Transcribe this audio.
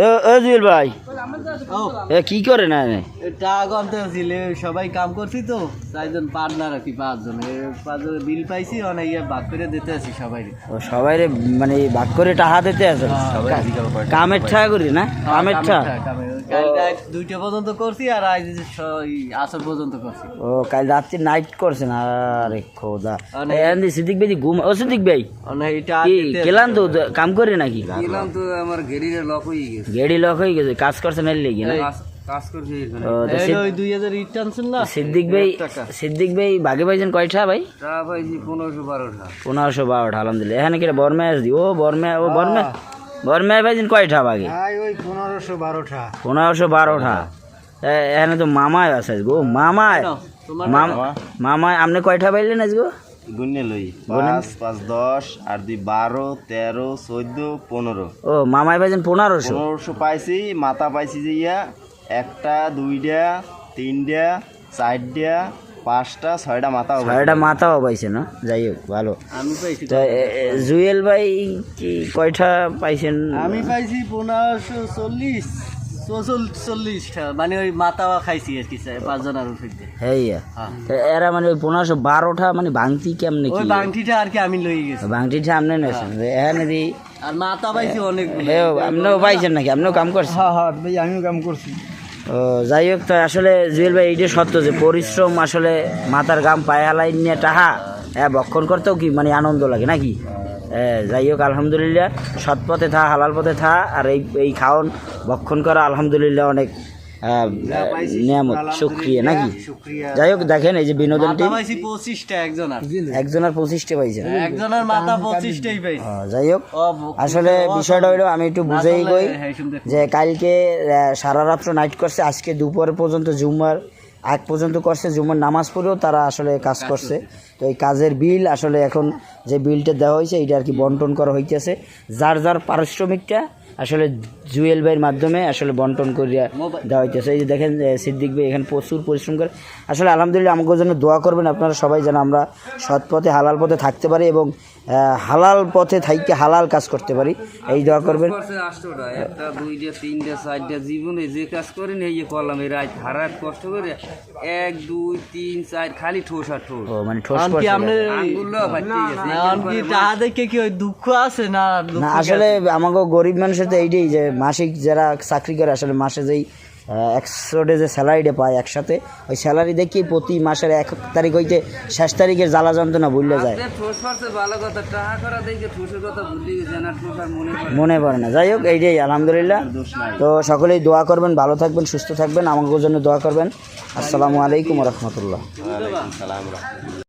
ও ও। ভাই কি করে না টাকা ছিল সবাই কাম করছি তো। চারজন পার্টনার আর কি পাঁচজন। পাঁচজন বিল পাইছি অনেক ইয়ে ভাগ করে দিতে আছি সবাই। ও সবাই মানে ভাগ করে টাহা দিতে আছে? কামের ঠা করি না? কামের ঠা দুইটা পর্যন্ত করছি আর আজ আসর পর্যন্ত করছি। ও কাল রাত্রি নাইট করছেন আরে খোদা। সিদ্দিক ভাই ঘুম ও সিদ্দিক ভাই। অনেক কেলান তো? কাম করে নাকি? গেলাম তো আমার গেরিরে লক হয়ে গেছে। গেড়ি লক হয়ে গেছে কাজ করছেন এর লেগে না কাজ করছি ওই দুই হাজার ইট টানছেন না? সিদ্দিক ভাই সিদ্দিক ভাই ভাগে পাইছেন কয়টা ভাই? টাকা পাইছি পনেরোশো বারোটা। পনেরোশো বারোটা আলহামদুলিল্লাহ। এখানে কি বর্মা আসদি ও বর্মা ও বর্মা। বর্মা পাইছেন কয়টা ভাগে ওই পনেরোশো বারোটা। পনেরোশো বারোটা। এ- এখানে তো মামায় আছে গো মামায় মামা মামায় আপনি কয়টা পাইলেন আজগো? গুণে লই। পাঁচ পাঁচ দশ আর দুই বারো তেরো চোদ্দ পনেরো। ও মামায় পাইছেন পনেরোশো? পনেরোশো পাইছি মাথা পাইছি যে ইয়া একটা দুইটা তিনটা চারটা পাঁচটা ছয়টা মাথা। ছয়টা মাথাও পাইছে না? যাই হোক ভালো। আমি পাইছি জুয়েল ভাই কি কয়টা পাইছেন? আমি পাইছি পনেরোশো চল্লিশ। চল্লিশটা মানে ওই মাতাওয়া খাইছি আর কি পাঁচজন আর উঠে হ্যাঁ। এরা মানে ওই পনেরোশো বারোটা মানে ভাঙতি কেমনে ওই কি বাংটিটা আর কি আমি লই গেছি। ভাঙতিটা আপনি নেছেন এখানে দি আর মাতা পাইছি অনেক হ্যাঁ আপনিও পাইছেন নাকি? আপনিও কাম করছেন? হ্যাঁ হ্যাঁ ভাই আমিও কাম করছি। ও যাই হোক তো আসলে জুয়েল ভাই এইটা সত্য যে পরিশ্রম আসলে মাথার গাম পায়ে হালাই নিয়ে টাহা। হ্যাঁ বক্ষণ করতেও কি মানে আনন্দ লাগে নাকি? হ্যাঁ, যাই হোক আলহামদুলিল্লাহ সৎ পথে থা হালাল পথে থা আর এই এই খাওন ভক্ষণ করা আলহামদুলিল্লাহ অনেক নিয়ামত শুক্রিয়া নাকি? যাই হোক দেখেন এই যে বিনোদনটি। একজনের। পঁচিশটা পাইছে একজনের মাথা পঁচিশটাই পাইছি। যাই হোক আসলে বিষয়টা হইল আমি একটু বুঝেই গই হ্যাঁ, যে কালকে সারা রাত্র নাইট করছে আজকে দুপুর পর্যন্ত জুম্মার আগ পর্যন্ত করছে জুমার নামাজ পড়েও তারা আসলে কাজ করছে। তো এই কাজের বিল আসলে এখন যে বিলটা দেওয়া হয়েছে এটা আর কি বন্টন করা হইতেছে। যার যার পারিশ্রমিকটা আসলে জুয়েল ভাইয়ের মাধ্যমে আসলে বন্টন করিয়া দেওয়া হইতেছে। এই যে দেখেন সিদ্দিক ভাই এখানে প্রচুর পরিশ্রম করে। আসলে আলহামদুলিল্লাহ আমাকে জন্য দোয়া করবেন আপনারা সবাই যেন আমরা সৎ পথে হালাল পথে থাকতে পারি এবং আহ, হালাল পথে থাইকে হালাল কাজ করতে পারি। এই দোয়া করবেন। একটা দুইটা তিনটা চারটা জীবনে যে কাজ করে এই যে করলাম এই রাত হারাত কষ্ট করে এক দুই তিন চার খালি ঠোস আর ঠোস। মানে ঠোস আঙ্গুল ফাটতে গেছে আম কি টাকা দেখে কি ওই দুঃখ আছে না দুঃখ না আসলে আমাকে গরিব মানুষের তো এইটাই যে মাসিক যারা চাকরি করে আসলে মাসে যেই একশো ডে যে স্যালারিটা পায় একসাথে ওই স্যালারি দেখি প্রতি মাসের এক তারিখ হইতে শেষ তারিখের জ্বালা যন্ত্রণা ভুললে যায়। মনে পড়ে না। যাই হোক এইটাই আলহামদুলিল্লাহ। তো সকলেই দোয়া করবেন ভালো থাকবেন সুস্থ থাকবেন আমাকে জন্য দোয়া করবেন। আসসালামু আলাইকুম রহমতুল্লাহ। ওয়ালাইকুম সালাম রহমতুল্লাহ।